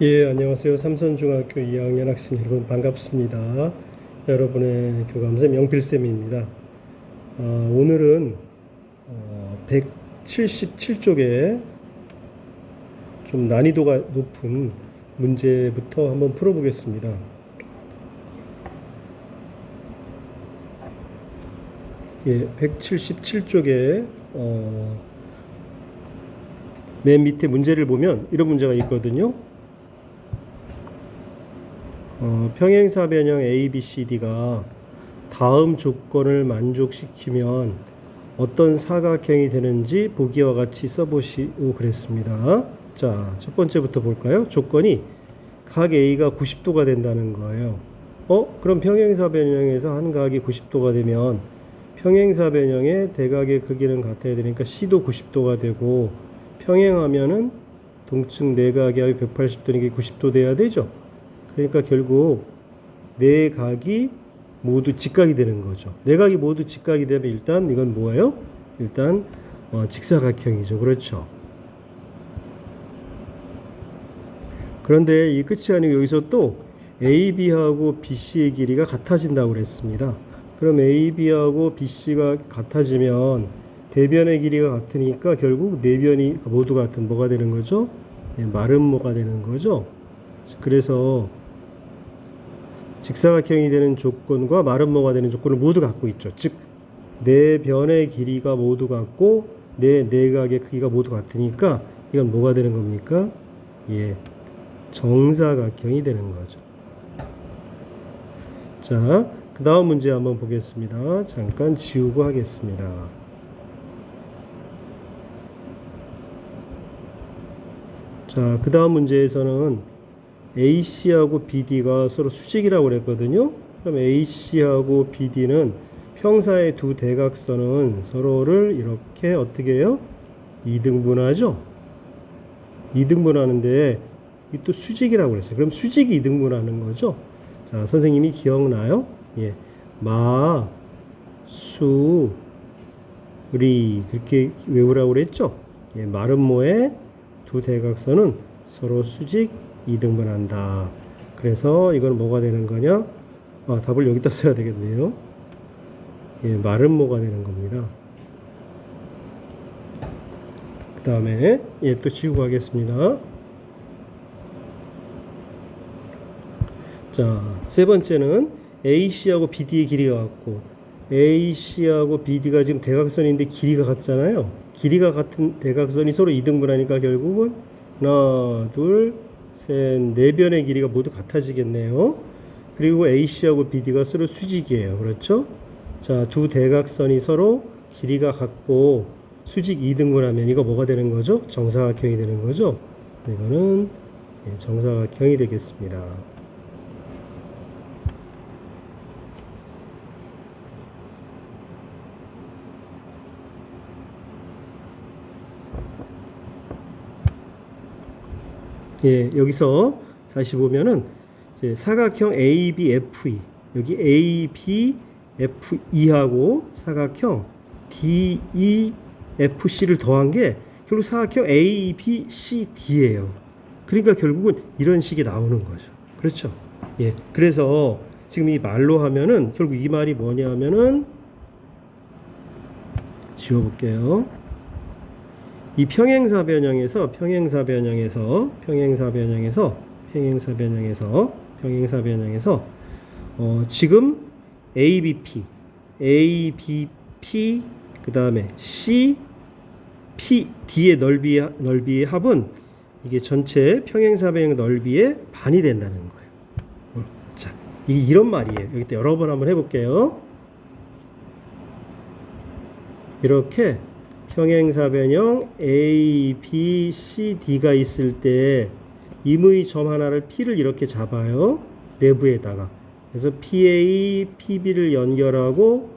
예, 안녕하세요. 삼선중학교 2학년 학생 여러분 반갑습니다. 여러분의 교감쌤 영필쌤입니다. 아, 오늘은 어, 177쪽에 좀 난이도가 높은 문제부터 한번 풀어보겠습니다. 예, 177쪽에 어, 맨 밑에 문제를 보면 이런 문제가 있거든요. 어, 평행사 변형 A, B, C, D가 다음 조건을 만족시키면 어떤 사각형이 되는지 보기와 같이 써보시오 그랬습니다. 자, 첫 번째부터 볼까요? 조건이 각 A가 90도가 된다는 거예요. 어? 그럼 평행사 변형에서 한 각이 90도가 되면 평행사 변형의 대각의 크기는 같아야 되니까 C도 90도가 되고 평행하면은 동측 내각이 180도니까 90도 돼야 되죠. 그러니까 결국 네 각이 모두 직각이 되는 거죠. 네 각이 모두 직각이 되면 일단 이건 뭐예요? 일단 어, 직사각형이죠. 그렇죠. 그런데 이 끝이 아니고 여기서 또 AB하고 BC의 길이가 같아진다고 그랬습니다. 그럼 AB하고 BC가 같아지면 대변의 길이가 같으니까 결국 네 변이 모두 같은 뭐가 되는 거죠? 예, 마름모가 되는 거죠. 그래서 직사각형이 되는 조건과 마름모가 되는 조건을 모두 갖고 있죠. 즉, 네 변의 길이가 모두 같고 네 내각의 크기가 모두 같으니까 이건 뭐가 되는 겁니까? 예, 정사각형이 되는 거죠. 자, 그 다음 문제 한번 보겠습니다. 잠깐 지우고 하겠습니다. 자, 그 다음 문제에서는 AC하고 BD가 서로 수직이라고 그랬거든요. 그럼 AC하고 BD는 평사의 두 대각선은 서로를 이렇게 어떻게 해요? 이등분하죠? 이등분하는데 이또 수직이라고 그랬어요. 그럼 수직이 이등분하는 거죠? 자, 선생님이 기억나요? 예. 마, 수, 리 그렇게 외우라고 그랬죠? 예, 마름모의 두 대각선은 서로 수직 이등분한다. 그래서 이건 뭐가 되는 거냐? 아, 답을 여기다 써야 되겠네요. 예, 마름모가 되는 겁니다. 그 다음에 예, 또 지우고 하겠습니다. 자, 세 번째는 AC하고 BD의 길이가 같고 AC하고 BD가 지금 대각선인데 길이가 같잖아요. 길이가 같은 대각선이 서로 이등분하니까 결국은 하나, 둘, 셋, 네 변의 길이가 모두 같아지겠네요. 그리고 AC하고 BD가 서로 수직이에요. 그렇죠? 자, 두 대각선이 서로 길이가 같고 수직 이등분하면 이거 뭐가 되는 거죠? 정사각형이 되는 거죠? 이거는 예, 정사각형이 되겠습니다. 예, 여기서 다시 보면은 이제 사각형 ABFE 여기 ABFE하고 사각형 DEFC를 더한 게 결국 사각형 ABCD예요. 그러니까 결국은 이런 식이 나오는 거죠. 그렇죠? 예. 그래서 지금 이 말로 하면은 결국 이 말이 뭐냐면은 지워볼게요. 이 평행사 변형에서 평행사 변형에서 평행사 변형에서 평행사 변형에서 평행사 변형에서 어, 지금 ABP ABP 그 다음에 C P D의 넓이 넓이의 합은 이게 전체 평행사 변형 넓이의 반이 된다는 거예요. 어, 자, 이 이런 말이에요. 여기 또 여러 번 한번 해볼게요. 이렇게 평행사 변형 A, B, C, D가 있을 때 임의 점 하나를 P를 이렇게 잡아요. 내부에다가. 그래서 PA, PB를 연결하고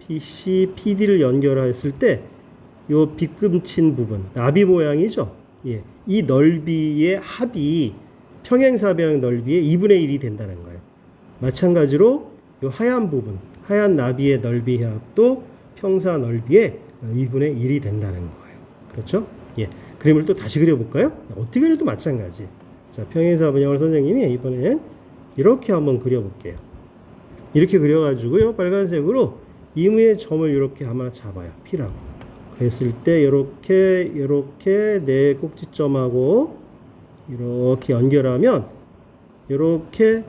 PC, PD를 연결했을 때요 빗금친 부분, 나비 모양이죠. 예. 이 넓이의 합이 평행사 변형 넓이의 2분의 1이 된다는 거예요. 마찬가지로 요 하얀 부분, 하얀 나비의 넓이의 합도 평사 넓이의 2분의 1이 된다는 거예요. 그렇죠? 예. 그림을 또 다시 그려볼까요? 어떻게 그려도 마찬가지. 자, 평행사변형을 선생님이 이번엔 이렇게 한번 그려볼게요. 이렇게 그려가지고요. 빨간색으로 이무의 점을 이렇게 아마 잡아요. P라고. 그랬을 때 이렇게 이렇게 네 꼭지점하고 이렇게 연결하면 이렇게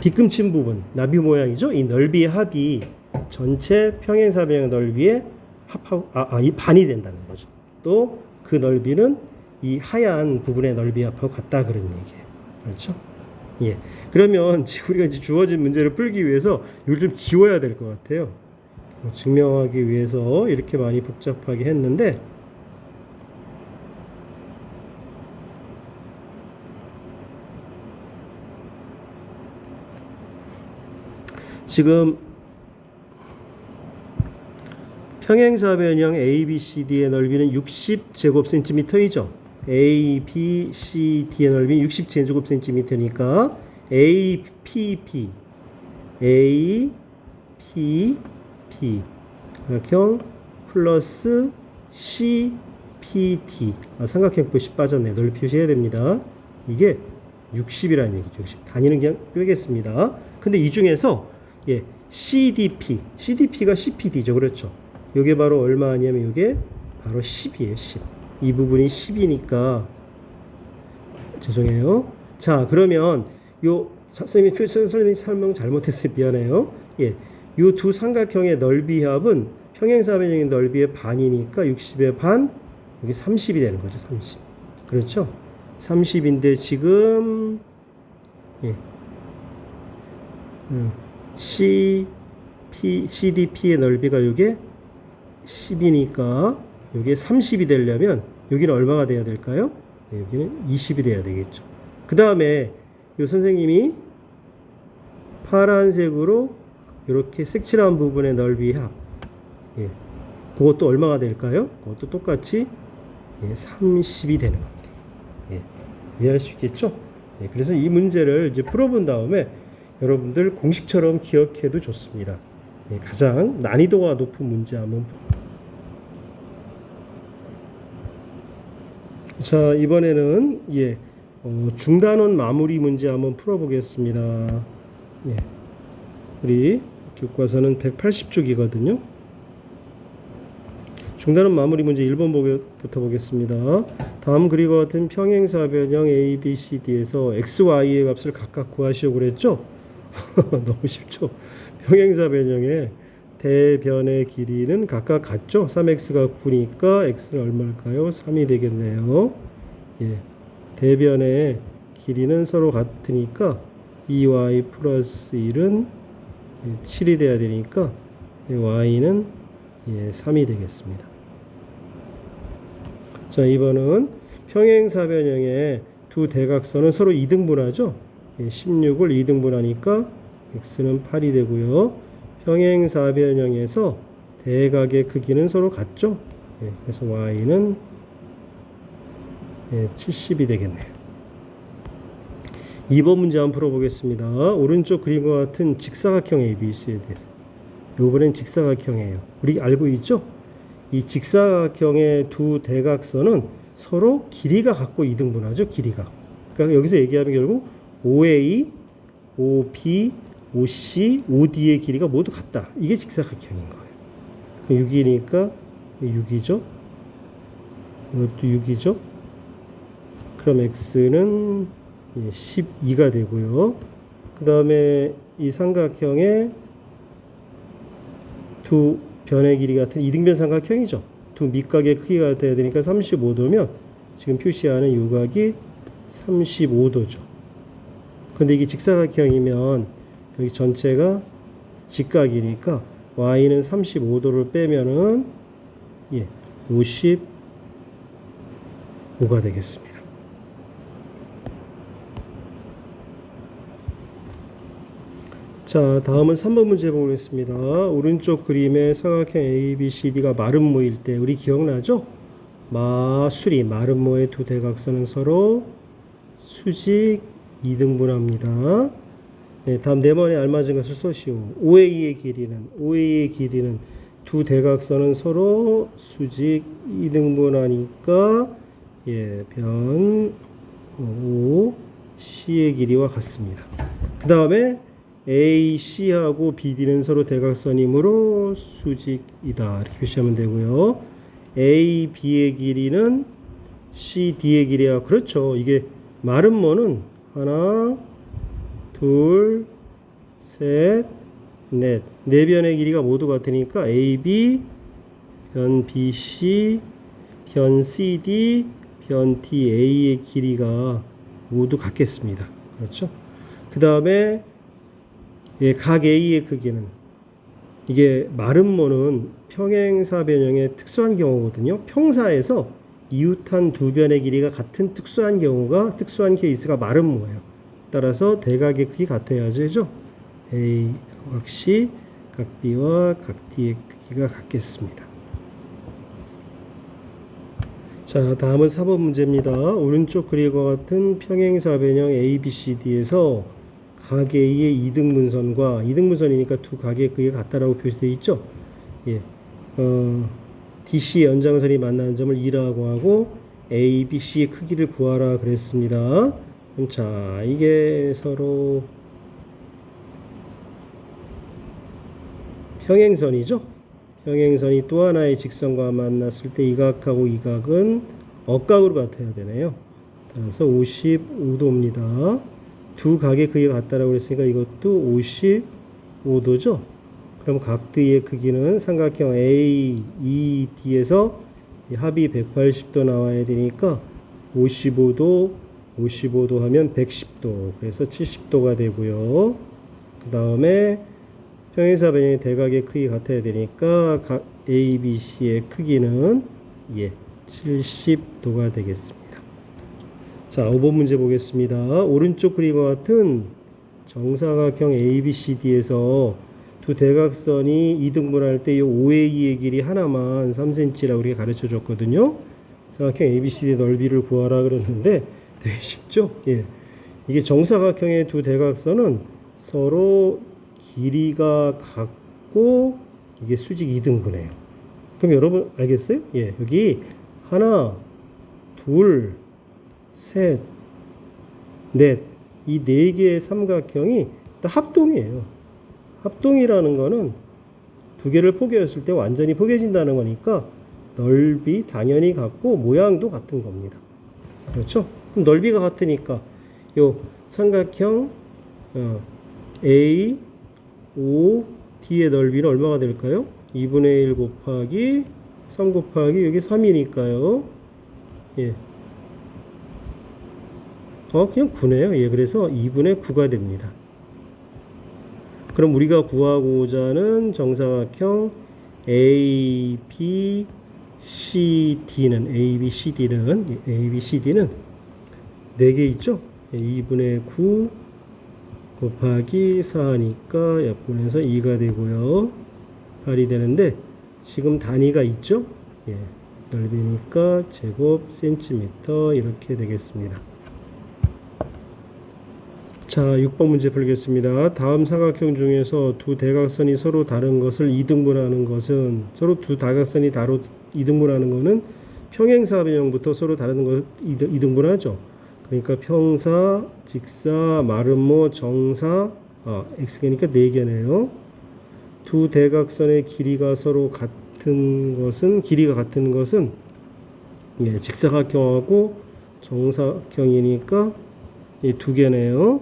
빗금친 부분 나비 모양이죠. 이 넓이의 합이 전체 평행사변형 넓이의 합하고 아, 아, 이 반이 된다는 거죠. 또 그 넓이는 이 하얀 부분의 넓이 합하고 같다 그런 얘기예요. 그렇죠? 예. 그러면 우리가 이제 주어진 문제를 풀기 위해서 이걸 좀 지워야 될 것 같아요. 뭐 증명하기 위해서 이렇게 많이 복잡하게 했는데 지금 평행사 변형 ABCD의 넓이는 60제곱센티미터이죠. ABCD의 넓이는 60제곱센티미터니까 APP APP 삼각형 플러스 CPT 아, 삼각형 끝이 빠졌네. 널 표시해야 됩니다. 이게 60이라는 얘기죠. 60. 단위는 그냥 빼겠습니다. 근데 이 중에서 예, CDP, CDP가 CPD죠. 그렇죠. 요게 바로 얼마 아니냐면 요게 바로 10이에요. 10. 이 부분이 10이니까 죄송해요. 자, 그러면 요 선생님이 표 선생님이 설명 잘못했어요. 미안해요. 예. 요 두 삼각형의 넓이 합은 평행사변형의 넓이의 반이니까 60의 반 여기 30이 되는 거죠. 30. 그렇죠? 30인데 지금 예. 음, CP, CDP의 넓이가 이게 10이니까 이게 30이 되려면 여기는 얼마가 돼야 될까요? 네, 여기는 20이 돼야 되겠죠. 그 다음에 이 선생님이 파란색으로 이렇게 색칠한 부분의 넓이 합. 예. 그것도 얼마가 될까요? 그것도 똑같이 예, 30이 되는 겁니다. 예. 이해할 수 있겠죠? 예, 그래서 이 문제를 이제 풀어본 다음에 여러분들 공식처럼 기억해도 좋습니다. 예, 가장 난이도가 높은 문제 한번 자 이번에는 예 어, 중단원 마무리 문제 한번 풀어보겠습니다. 예, 우리 교과서는 180쪽이거든요. 중단원 마무리 문제 1번 보기부터 보겠습니다. 다음 그리고 같은 평행사 변형 A, B, C, D에서 x, y의 값을 각각 구하시오 그랬죠? 너무 쉽죠. 평행사 변형의 대변의 길이는 각각 같죠? 3x가 9니까 x는 얼마일까요? 3이 되겠네요. 예. 대변의 길이는 서로 같으니까 2y 플러스 1은 7이 돼야 되니까 y는 예, 3이 되겠습니다. 자, 2번은 평행사변형의 두 대각선은 서로 2등분하죠? 예, 16을 2등분하니까 x는 8이 되고요. 평행사변형에서 대각의 크기는 서로 같죠? 예, 그래서 y는 예, 70이 되겠네요. 2번 문제 한번 풀어보겠습니다. 오른쪽 그림과 같은 직사각형 ABC에 대해서. 요번엔 직사각형이에요. 우리 알고 있죠? 이 직사각형의 두 대각선은 서로 길이가 같고 이등분하죠. 길이가. 그러니까 여기서 얘기하면 결국 OA, OB, OC, OD의 길이가 모두 같다. 이게 직사각형인 거예요. 6이니까 6이죠. 이것도 6이죠. 그럼 x는 12가 되고요. 그 다음에 이 삼각형의 두 변의 길이 같은 이등변 삼각형이죠. 두 밑각의 크기가 같아야 되니까 35도면 지금 표시하는 요각이 35도죠. 근데 이게 직사각형이면 여기 전체가 직각이니까 y는 35도를 빼면은 예, 55가 되겠습니다. 자, 다음은 3번 문제 보겠습니다. 오른쪽 그림의 삼각형 ABCD가 마름모일 때 우리 기억나죠? 마수리 마름모의 두 대각선은 서로 수직 2등분합니다. 네, 다음 네 번에 알맞은 것을 써시오. OA의 길이는 OA의 길이는 두 대각선은 서로 수직 2등분하니까 예, 변 O, C의 길이와 같습니다. 그 다음에 A, C하고 BD는 서로 대각선이므로 수직이다. 이렇게 표시하면 되고요. A, B의 길이는 C, D의 길이야. 그렇죠. 이게 마른 뭐는 하나, 둘, 셋, 넷. 네 변의 길이가 모두 같으니까 AB, 변 BC, 변 CD, 변 DA의 길이가 모두 같겠습니다. 그렇죠? 그 다음에 예, 각 A의 크기는 이게 마름모는 평행사 변형의 특수한 경우거든요. 평사에서 이웃한 두 변의 길이가 같은 특수한 경우가 특수한 케이스가 마름모예요. 따라서 대각의 크기 같아야죠. 그죠? A 각 C, 각 B와 각 D의 크기가 같겠습니다. 자, 다음은 4번 문제입니다. 오른쪽 그림과 같은 평행사 변형 ABCD에서 각 A의 이등분선과 이등분선이니까 두 각의 크기가 같다라고 표시되어 있죠. 예. 어, DC 연장선이 만나는 점을 2라고 하고 A, B, C의 크기를 구하라 그랬습니다. 그럼 자, 이게 서로 평행선이죠. 평행선이 또 하나의 직선과 만났을 때 이 각하고 이 각은 억각으로 같아야 되네요. 따라서 55도입니다. 두 각의 크기가 같다라고 그랬으니까 이것도 55도죠. 그럼 각도의 크기는 삼각형 A, E, D에서 이 합이 180도 나와야 되니까 55도, 55도 하면 110도. 그래서 70도가 되고요. 그 다음에 평행사 변형의 대각의 크기 같아야 되니까 각 A, B, C의 크기는 예, 70도가 되겠습니다. 자, 5번 문제 보겠습니다. 오른쪽 그림과 같은 정사각형 ABCD에서 두 대각선이 이등분할 때이 OA의 길이 하나만 3cm라고 우리가 가르쳐 줬거든요. 사각형 ABCD 넓이를 구하라 그랬는데 되게 쉽죠? 예. 이게 정사각형의 두 대각선은 서로 길이가 같고 이게 수직 이등분해요. 그럼 여러분 알겠어요? 예. 여기 하나, 둘, 셋, 넷. 이 네 개의 삼각형이 다 합동이에요. 합동이라는 거는 두 개를 포개했을 때 완전히 포개진다는 거니까 넓이 당연히 같고 모양도 같은 겁니다. 그렇죠? 넓이가 같으니까 요 삼각형 어, A, O, D의 넓이는 얼마가 될까요? 2분의 1 곱하기 3 곱하기 여기 3이니까요. 예. 어, 그냥 9네요. 예, 그래서 2분의 9가 됩니다. 그럼 우리가 구하고자 하는 정사각형 A, B, C, D는 A, B, C, D는 A, B, C, D는 4개 있죠? 예, 2분의 9 곱하기 4니까 약분해서 2가 되고요. 8이 되는데 지금 단위가 있죠? 예, 넓이니까 제곱 센티미터 이렇게 되겠습니다. 자, 6번 문제 풀겠습니다. 다음 사각형 중에서 두 대각선이 서로 다른 것을 이등분하는 것은 서로 두 대각선이 다로 이등분하는 것은 평행사 변형부터 서로 다른 걸 이등- 이등분하죠. 그러니까 평사, 직사, 마름모, 정사, 아, x개니까 네 개네요. 두 대각선의 길이가 서로 같은 것은 길이가 같은 것은 예, 직사각형하고 정사각형이니까 이두 개네요.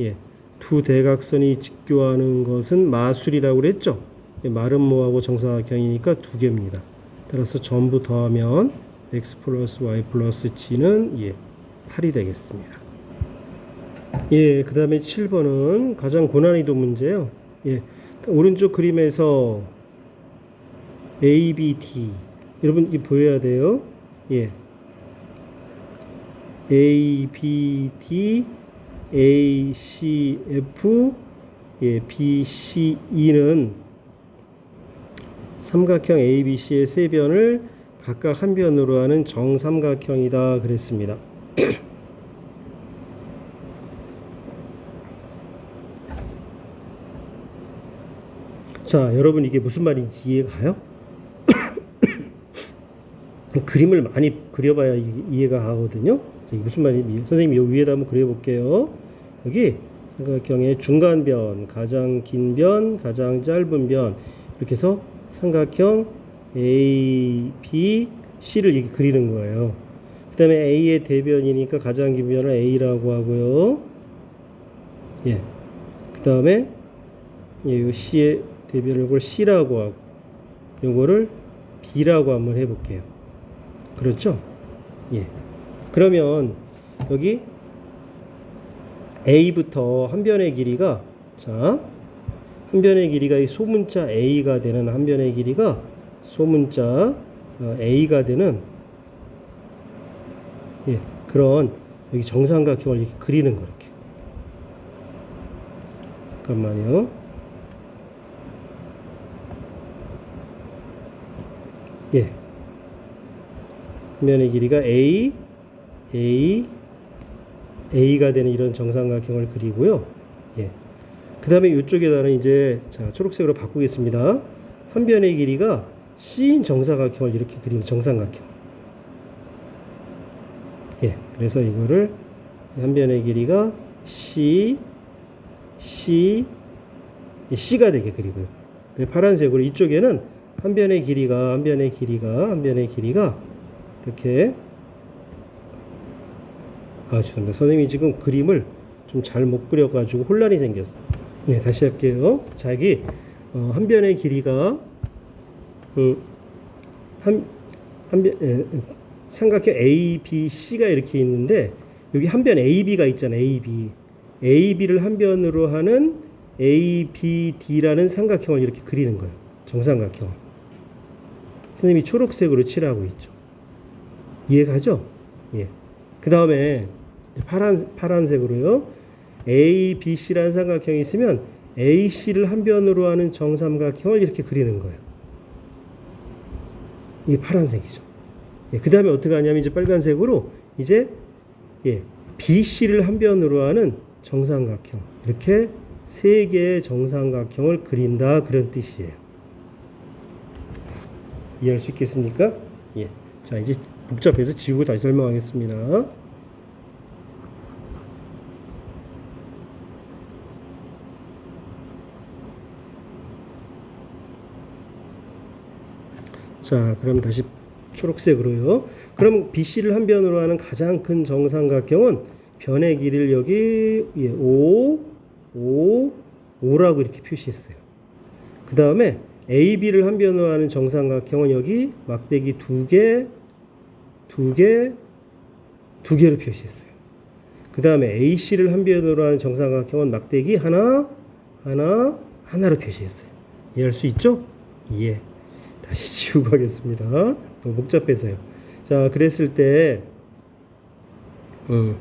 예, 두 대각선이 직교하는 것은 마술이라고 그랬죠. 예, 마름모하고 정사각형이니까 두 개입니다. 따라서 전부 더하면 x 플러스 y 플러스 g는 예, 8이 되겠습니다. 예, 그 다음에 7번은 가장 고난이도 문제요. 예, 오른쪽 그림에서 A, B, D. 여러분, 이 보여야 돼요. 예. A, B, D, A, C, F, 예, B, C, E는 삼각형 ABC의 세 변을 각각 한 변으로 하는 정삼각형이다 그랬습니다. 자, 여러분 이게 무슨 말인지 이해가요? 그림을 많이 그려봐야 이- 이해가 가거든요. 무슨 말이에요? 선생님이 요 위에다 한번 그려볼게요. 여기 삼각형의 중간 변, 가장 긴 변, 가장 짧은 변 이렇게 해서 삼각형 A, B, C를 이렇게 그리는 거예요. 그 다음에 A의 대변이니까 가장 긴 변을 A라고 하고요. 예. 그 다음에 예, 요 C의 대변을 이걸 C라고 하고 요거를 B라고 한번 해볼게요. 그렇죠? 예. 그러면 여기 A부터 한 변의 길이가 자, 한 변의 길이가 이 소문자 A가 되는 한 변의 길이가 소문자 어, A가 되는 예, 그런 여기 정삼각형을 이렇게 그리는 거 이렇게. 잠깐만요. 예. 면의 길이가 A, A, A가 되는 이런 정삼각형을 그리고요. 예. 그 다음에 이쪽에다는 이제 자 초록색으로 바꾸겠습니다. 한 변의 길이가 C인 정사각형을 이렇게 그리는 정삼각형. 예. 그래서 이거를 한 변의 길이가 C, C, 예, C가 되게 그리고요. 네, 파란색으로 이쪽에는 한 변의 길이가 한 변의 길이가 한 변의 길이가 이렇게 아 죄송합니다 선생님이 지금 그림을 좀 잘 못 그려가지고 혼란이 생겼어 네 다시 할게요 자 여기 어, 한 변의 길이가 음, 한, 한 변, 에, 삼각형 A, B, C가 이렇게 있는데 여기 한 변 A, B가 있잖아요 A, B A, B를 한 변으로 하는 A, B, D라는 삼각형을 이렇게 그리는 거예요 정삼각형을 선생님이 초록색으로 칠하고 있죠 이해가죠? 예. 그 다음에 파란 파란색으로요. A, B, C라는 삼각형이 있으면 A, C를 한 변으로 하는 정삼각형을 이렇게 그리는 거예요. 이게 파란색이죠. 예. 그 다음에 어떻게 하냐면 이제 빨간색으로 이제 예, B, C를 한 변으로 하는 정삼각형 이렇게 세 개의 정삼각형을 그린다 그런 뜻이에요. 이해할 수 있겠습니까? 예. 자 이제 복잡해서 지우고 다시 설명하겠습니다. 자, 그럼 다시 초록색으로요. 그럼 BC를 한 변으로 하는 가장 큰 정삼각형은 변의 길이를 여기 예, 5, 5, 5라고 이렇게 표시했어요. 그 다음에 AB를 한 변으로 하는 정삼각형은 여기 막대기 두 개, 두 개, 두 개로 표시했어요. 그 다음에 AC를 한 변으로 하는 정삼각형은 막대기 하나, 하나, 하나로 표시했어요. 이해할 수 있죠? 예. 다시 지우고 하겠습니다. 너무 복잡해서요. 자, 그랬을 때, 음,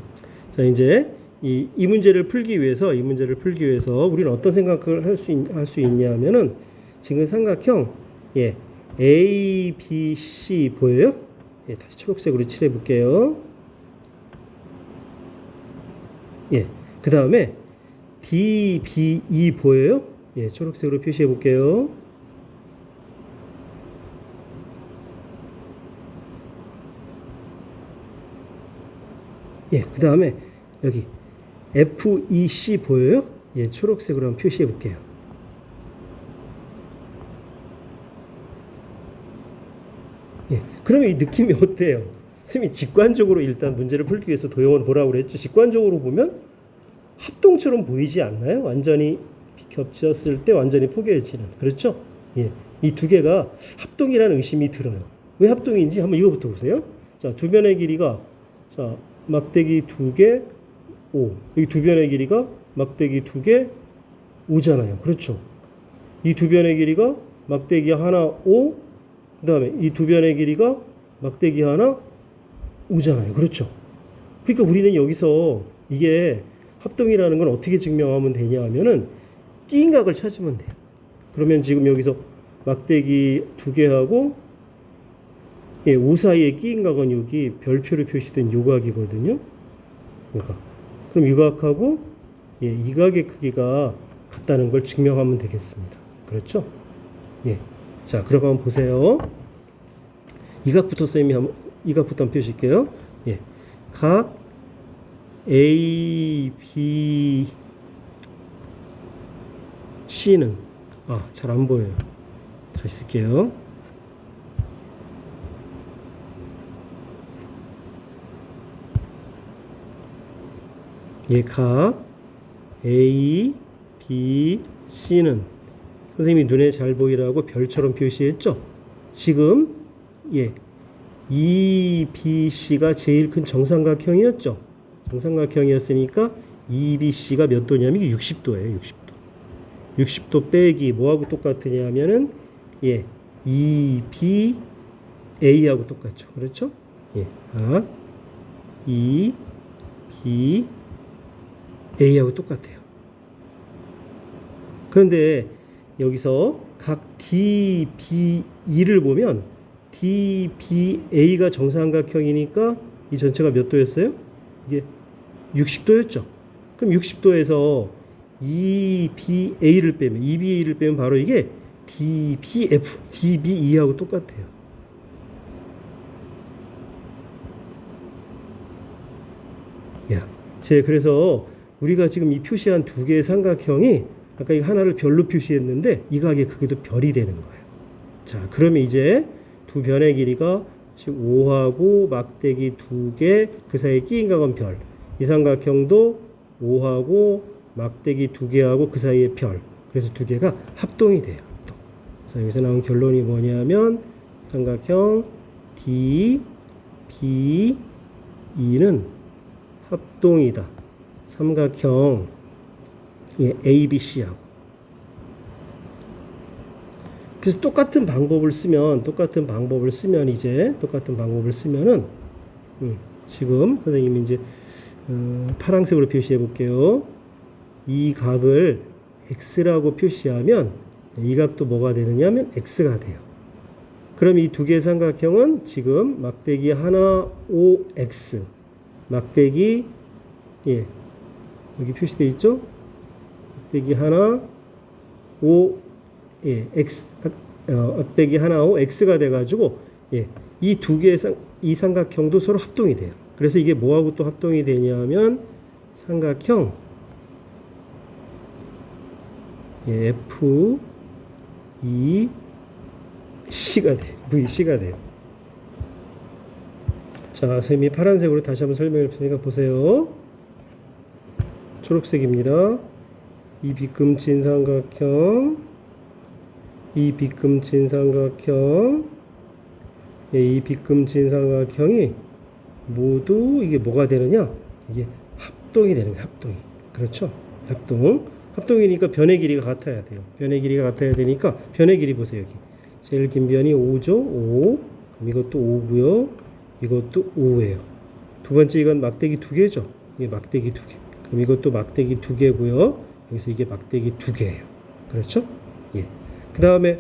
자, 이제 이, 이 문제를 풀기 위해서, 이 문제를 풀기 위해서 우리는 어떤 생각을 할 수, 할 수 있냐면은 지금 삼각형, 예, A, B, C 보여요? 예, 다시 초록색으로 칠해 볼게요. 예, 그 다음에 D, B, E 보여요? 예, 초록색으로 표시해 볼게요. 예, 그 다음에 여기 FEC 보여요? 예, 초록색으로 한번 표시해 볼게요. 예, 그러면 이 느낌이 어때요? 선생님이 직관적으로 일단 문제를 풀기 위해서 도형을 보라고 그랬죠. 직관적으로 보면 합동처럼 보이지 않나요? 완전히 겹쳤을 때 완전히 포개지는. 그렇죠? 예, 이 두 개가 합동이라는 의심이 들어요. 왜 합동인지 한번 이거부터 보세요. 자, 두 변의 길이가 자, 막대기 두 개, 오. 여기 두 변의 길이가 막대기 두 개, 오잖아요. 그렇죠? 이 두 변의 길이가 막대기 하나, 오. 그 다음에 이 두 변의 길이가 막대기 하나, 오잖아요. 그렇죠? 그러니까 우리는 여기서 이게 합동이라는 건 어떻게 증명하면 되냐 하면은 끼인 각을 찾으면 돼요. 그러면 지금 여기서 막대기 두 개하고 예, 5 사이에 끼인 각은 여기 별표로 표시된 요 각이거든요. 그러니까 그럼 이 각하고 예, 이 각의 크기가 같다는 걸 증명하면 되겠습니다. 그렇죠? 예. 자, 그럼 한번 보세요. 이 각부터 선생님이 한번 이 각부터 한번 펴실게요. 예. 각 A, B, C는 아, 잘 안 보여요. 다시 쓸게요. 예, 각 A, B, C는 선생님이 눈에 잘 보이라고 별처럼 표시했죠? 지금 예, E, B, C가 제일 큰 정삼각형이었죠? 정삼각형이었으니까 E, B, C가 몇 도냐면 이게 60도예요, 60도. 60도 빼기 뭐하고 똑같으냐면은 예, E, B, A하고 똑같죠. 그렇죠? 예, 아, E, B, A하고 똑같아요. 그런데 여기서 각 D, B, E를 보면 D, B, A가 정삼각형이니까 이 전체가 몇 도였어요? 이게 60도였죠. 그럼 60도에서 E, B, A를 빼면 E, B, A를 빼면 바로 이게 D, B, F, D, B, E하고 똑같아요. 야, 제 그래서 우리가 지금 이 표시한 두 개의 삼각형이 아까 이 하나를 별로 표시했는데 이 각의 크기도 별이 되는 거예요. 자, 그러면 이제 두 변의 길이가 즉 5하고 막대기 두 개 그 사이에 끼인 각은 별. 이 삼각형도 5하고 막대기 두 개하고 그 사이에 별. 그래서 두 개가 합동이 돼요. 합동. 그래서 여기서 나온 결론이 뭐냐면 삼각형 D, B, E는 합동이다. 삼각형 예, A, B, C하고. 그래서 똑같은 방법을 쓰면 똑같은 방법을 쓰면 이제 똑같은 방법을 쓰면은 음, 지금 선생님이 이제 어, 파란색으로 표시해 볼게요. 이 각을 x라고 표시하면 이 각도 뭐가 되느냐면 x가 돼요. 그럼 이 두 개의 삼각형은 지금 막대기 하나 OX 막대기 예 여기 표시돼 있죠? 막대기 하나 O 예 X 어, 막대기 하나 O X가 돼가지고 예 이 두 개의 상, 이 삼각형도 서로 합동이 돼요. 그래서 이게 뭐하고 또 합동이 되냐면 삼각형 예, F E C가 돼요. VC가 돼요. 자, 선생님이 파란색으로 다시 한번 설명을 드리니까 보세요. 초록색입니다. 이 비금진 삼각형, 이 비금진 삼각형, 예, 이 비금진 삼각형이 모두 이게 뭐가 되느냐? 이게 합동이 되는 거예요. 합동이. 그렇죠? 합동. 합동이니까 변의 길이가 같아야 돼요. 변의 길이가 같아야 되니까 변의 길이 보세요. 여기. 제일 긴 변이 5죠. 5. 그럼 이것도 5고요. 이것도 5예요. 두 번째 이건 막대기 두 개죠. 이게 막대기 두 개. 그럼 이것도 막대기 두 개고요. 여기서 이게 막대기 두 개예요. 그렇죠? 예. 그 다음에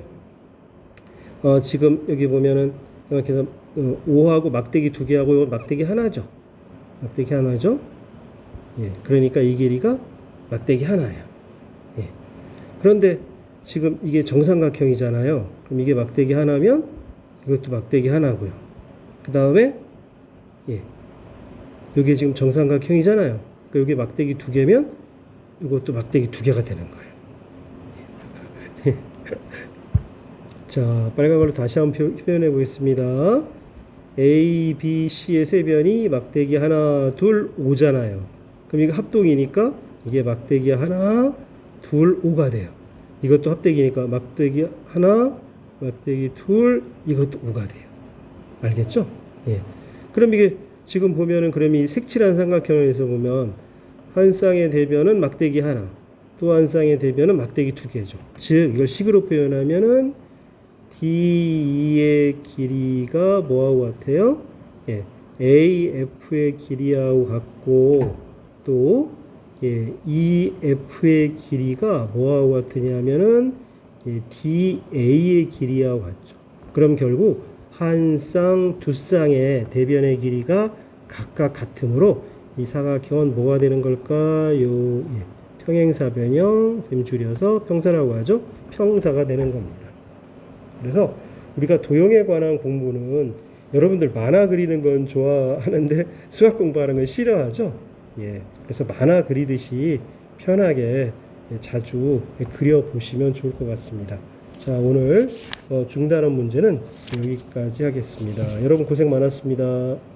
어, 지금 여기 보면은 이렇게 해서 어, 5하고 막대기 두 개하고 이건 막대기 하나죠. 막대기 하나죠. 예. 그러니까 이 길이가 막대기 하나예요. 예. 그런데 지금 이게 정삼각형이잖아요. 그럼 이게 막대기 하나면 이것도 막대기 하나고요. 그 다음에 예. 여기 지금 정삼각형이잖아요. 그러니까 여기 막대기 두 개면 이것도 막대기 두 개가 되는 거예요. 예. 자, 빨간 걸로 다시 한번 표, 현해 보겠습니다. A, B, C의 세 변이 막대기 하나, 둘, 5잖아요. 그럼 이거 합동이니까 이게 막대기 하나, 둘, 5가 돼요. 이것도 합대기니까 막대기 하나, 막대기 둘, 이것도 5가 돼요. 알겠죠? 예. 그럼 이게 지금 보면은 그럼 이 색칠한 삼각형에서 보면 한 쌍의 대변은 막대기 하나, 또 한 쌍의 대변은 막대기 두 개죠. 즉 이걸 식으로 표현하면은 DE의 길이가 뭐하고 같아요? 예. AF의 길이하고 같고 또 예, EF의 길이가 뭐하고 같으냐면은 예, DA의 길이하고 같죠. 그럼 결국 한 쌍, 두 쌍의 대변의 길이가 각각 같으므로 이 사각형은 뭐가 되는 걸까요? 예, 평행사 변형, 쌤 줄여서 평사라고 하죠. 평사가 되는 겁니다. 그래서 우리가 도형에 관한 공부는 여러분들 만화 그리는 건 좋아하는데 수학 공부하는 건 싫어하죠? 예. 그래서 만화 그리듯이 편하게 예, 자주 예, 그려 보시면 좋을 것 같습니다. 자, 오늘 어, 중단원 문제는 여기까지 하겠습니다. 여러분 고생 많았습니다.